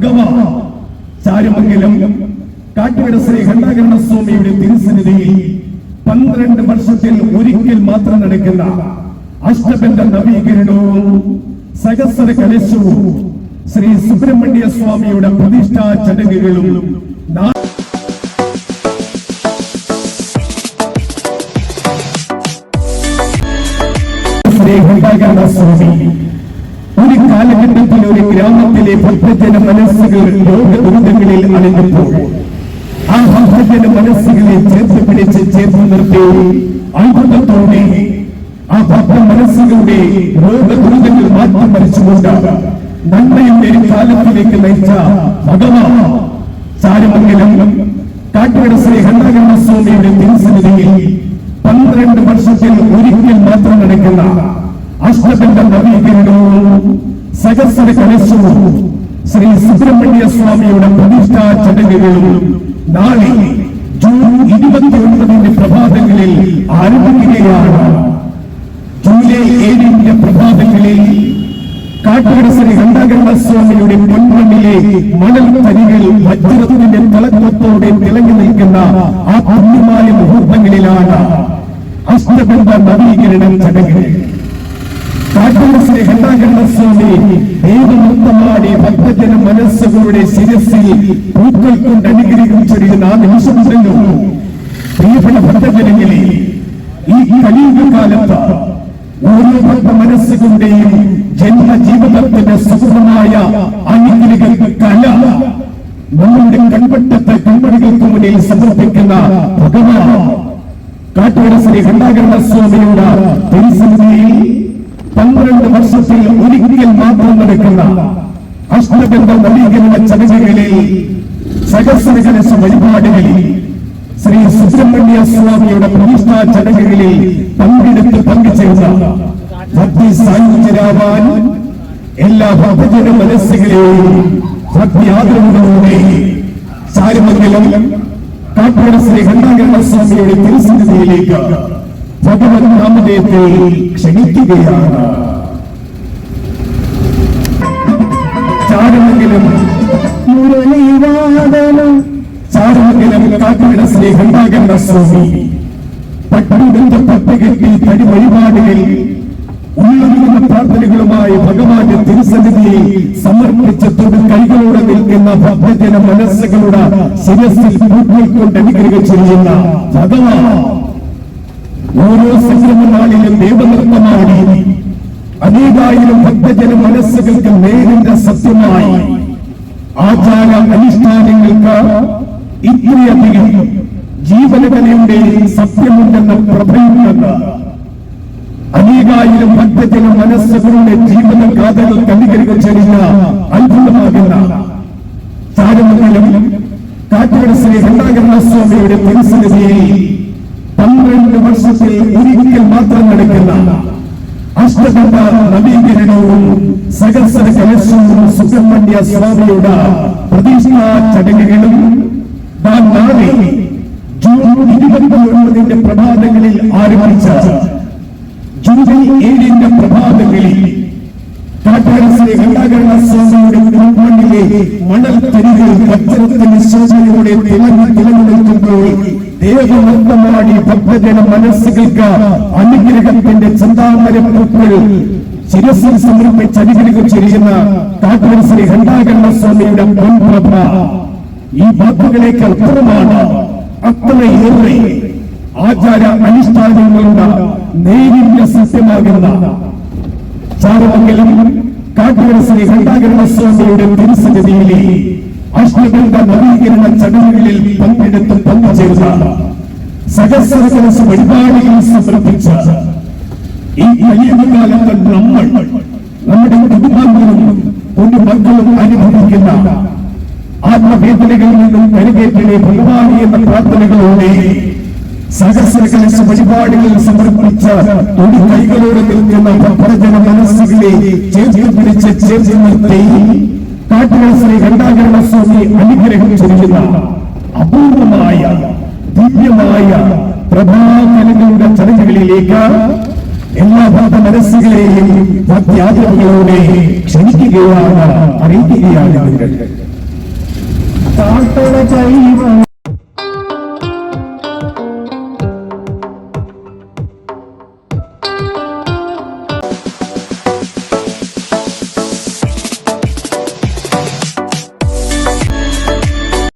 ഭഗവാൻ ചാരുമംഗലം കാട്ടുകട ശ്രീ ഖണ്ഡാകരണ സ്വാമിയുടെ തിരുസന്നിധിയിൽ പന്ത്രണ്ട് വർഷത്തിൽ ഒരിക്കൽ മാത്രം നടക്കുന്ന അഷ്ടബന്ധ നവീകരണവും സഹസ്ര കലശവും ശ്രീ സുബ്രഹ്മണ്യ സ്വാമിയുടെ പ്രതിഷ്ഠാ ചടങ്ങുകളും ശ്രീ സ്വാമി. ഒരു കാലഘട്ടത്തിൽ ഒരു ഗ്രാമത്തിലെ ഭക്തജന മനസ്സുകൾ ലോക ദുരിതങ്ങളിൽ അണിഞ്ഞപ്പോൾ ആ ഭക്തജന മനസ്സുകളെ ചേർത്ത് പിടിച്ച് ചേർത്ത് നിർത്തി അത്ഭുതത്തോടെ ആ ഭക്ത മനസ്സുകളുടെ ലോക ദുരിതങ്ങൾ മാറ്റി മരിച്ചുകൊണ്ട് നന്മയുടെ ഒരു കാലത്തിലേക്ക് നയിച്ച ഭഗവാൻ ചാരമംഗലം കാട്ടുകട ശ്രീ ഖണ്ഡാകരണ സ്വാമിയുടെ തിരുസന്നിധിയിൽ പന്ത്രണ്ട് വർഷത്തിൽ ഒരിക്കൽ മാത്രം നടക്കുന്ന അഷ്ടബന്ധ നവീകരണവും സഹസ്ര കലശവും ശ്രീ സുബ്രഹ്മണ്യ സ്വാമിയുടെ പ്രതിഷ്ഠാ ചടങ്ങുകളും നാളെ ജൂൺ ഇരുപത്തിയൊൻപതിന്റെ പ്രഭാതങ്ങളിൽ ആരംഭിക്കുകയാണ്. ജൂലൈ ഏഴിന്റെ പ്രഭാതങ്ങളിൽ കാട്ടുകട ശ്രീ ഖണ്ഡാകരണ സ്വാമിയുടെ പൊന്മണ്ണിലെ മണൽ തരികൾ വജ്രത്തിന്റെ തലത്വത്തോടെ തിളങ്ങി നിൽക്കുന്ന ആ പുണ്യമായ മുഹൂർത്തങ്ങളിലാണ് അഷ്ടബന്ധ നവീകരണം ചടങ്ങ്. കാട്ടൂർ ശ്രീ ഖണ്ഡാകരണ സ്വാമി ദൈവമുക്തമാടി ഭക്തജന മനസ്സുകളുടെ ശിരസിൽ പൂക്കൾ കൊണ്ട് അനുഗ്രഹിച്ചിരിക്കുന്ന ആ നിമിഷമുണ്ടല്ലോ പ്രിയപ്പെട്ട ഭക്തജനങ്ങളെ ഈ കലിയുഗ കാലത്ത് ഓരോ ഭക്ത മനസ്സുകളുടെയും ജന്മജീവിതത്തിന്റെ സുഖമായ അനുഗ്രഹ കല നമ്മളുടെ കൺപട്ടത്തെ കൺപടികൾക്ക് മുന്നിൽ സമർപ്പിക്കുന്ന ഭഗവാൻ. കാട്ടുകട ശ്രീ ഘണ്ടാകരണ സ്വാമിയുടെ പന്ത്രണ്ട് വർഷത്തിൽ ഒരിക്കൽ മാത്രം നടക്കുന്ന അഷ്ടബന്ധ നവീകരണ ചടങ്ങുകളിൽ സഹസ്രകലശ വഴിപാടുകളിൽ ശ്രീ സുബ്രഹ്മണ്യ സ്വാമിയുടെ പ്രതിഷ്ഠാ ചടങ്ങുകളിൽ പങ്കെടുത്ത് പങ്കുചേർന്ന ഭക്തി എല്ലാ ഭക്തജന മനസ്സുകളെയും ഭക്തി ആദരവുകളോടെ ചാരുമംഗലം കാട്ടുകട ശ്രീ ഖണ്ഡാകരണ സ്വാമിയുടെ തിരുസന്നിധിയിലേക്ക് ഭഗവത് നാമധേയത്തെ ക്ഷണിക്കുകയാണ് മുരളീവാദനം. ചാരുമംഗലം കാട്ടുകട സ്വാമി. പട്ടികയ്ക്ക് തടി വഴിപാടുകൾ ഉള്ളതുന്ന പ്രാർത്ഥനകളുമായി ഭഗവാന്റെ തിരുസന്നിധിയിൽ സമർപ്പിച്ച തൊഴിൽ കൈകളോടെ നിൽക്കുന്ന ഭക്തജന മനസ്സുകളുടെ ശിരസിൽ കൂട്ടിക്കൊണ്ട് അനുഗ്രഹിച്ചിരിക്കുന്ന ചെയ്യുന്ന ഭഗവാൻ. ഓരോ സംക്രമനാളിലും ദൈവനൃത്തമാടി അനേകായിരം ഭക്തജന മനസ്സുകൾക്ക് നേരിന്റെ സത്യമായി. ആചാര അനുഷ്ഠാനങ്ങൾക്ക് ഇത്രയധികം ജീവനകലയുടെ സത്യമുണ്ടെന്ന് പ്രഭയുണ്ടെന്ന് അനേകായിരം ഭക്തജന മനസ്സുകളുടെ ജീവന കഥകൾ അനുഗ്രഹം ചെറിയ അത്ഭുതമാകുന്ന ചാരമംഗലം ശ്രീ ഹണ്ടാകരണ സ്വാമിയുടെ തിരുസന്നിധിയിൽ പന്ത്രണ്ട് വർഷത്തിൽ ഒരിക്കൽ മാത്രം നടക്കുന്ന അഷ്ടബന്ധ നവീകരണവും സഹസ്ര കലശവും സുബ്രഹ്മണ്യ സ്വാമിയുടെ പ്രതിഷ്ഠാ ചടങ്ങുകളും നാളെ ജൂൺ ഇരുപത്തിയൊൻപതിന്റെ പ്രഭാതങ്ങളിൽ ആരംഭിച്ച ജൂലൈ ഏഴിന്റെ പ്രഭാതങ്ങളിൽ കാട്ടാരസിലെ ഖണ്ഡാകരണ സ്വാമിയുടെ മണ്ണിലെ മണൽ തരികൾ വജ്രത്തിന് ശോഭയോടെ തിളങ്ങി തിളങ്ങി നിൽക്കുമ്പോൾ ദേവനൃത്തമാടി ഭക്തജന മനസ്സുകൾക്ക് അനുഗ്രഹത്തിന്റെ ചന്താമര പൂക്കൾ ശിരസിൽ സമർപ്പിച്ച് അനുഗ്രഹം ചെയ്യുന്ന കാട്ടുകര ശ്രീ ഹണ്ടാകരണ സ്വാമിയുടെ പൊൻപ്രഭ ഈ വാക്കുകളേക്ക് അർത്ഥമാണ് അത്രയേറെ ആചാര അനുഷ്ഠാനങ്ങളുടെ നേരിന്റെ സത്യമാകുന്ന ചാരമംഗലം കാട്ടുകര ശ്രീ ഹണ്ടാകരണ സ്വാമിയുടെ തിരുസന്നിധിയിലെ അഷ്ടബന്ധ നവീകരണ ചടങ്ങുകളിൽ പങ്കെടുത്ത് പങ്കുചേർന്ന സഹസ്രകലശ പരിപാടികൾ സമർപ്പിച്ച ഈ കലിയുഗകാലത്ത് നമ്മൾ നമ്മുടെ കുടുംബാംഗങ്ങളും മക്കളും അനുഭവിക്കുന്ന ആത്മവേദനകളിൽ നിന്നും കരുകേറ്റിലെ പരിപാടി എന്ന പ്രാർത്ഥനകളോടെ സഹസ്രകലശ വഴിപാടുകൾ സമർപ്പിച്ച തൊടി കൈകളോടെ നിൽക്കുന്ന പ്രജന മനസ്സുകളെ ചേർത്ത് പിടിച്ച് ചേർത്ത് നിർത്തി. കാട്ടുകൾ ശ്രീ ഘണ്ടാകരണസ്വാമി അനുഗ്രഹം ചൊരിയുന്ന അപൂർവമായ ദിവ്യമായ പ്രഭാതങ്ങളുടെ ചടങ്ങുകളിലേക്ക് എല്ലാ ഭാഗ മനസ്സുകളെയും ഭക്തിയാഗ്രഹങ്ങളോടെ ക്ഷണിക്കുകയാണ് അറിയിക്കുകയാണ് നിങ്ങൾ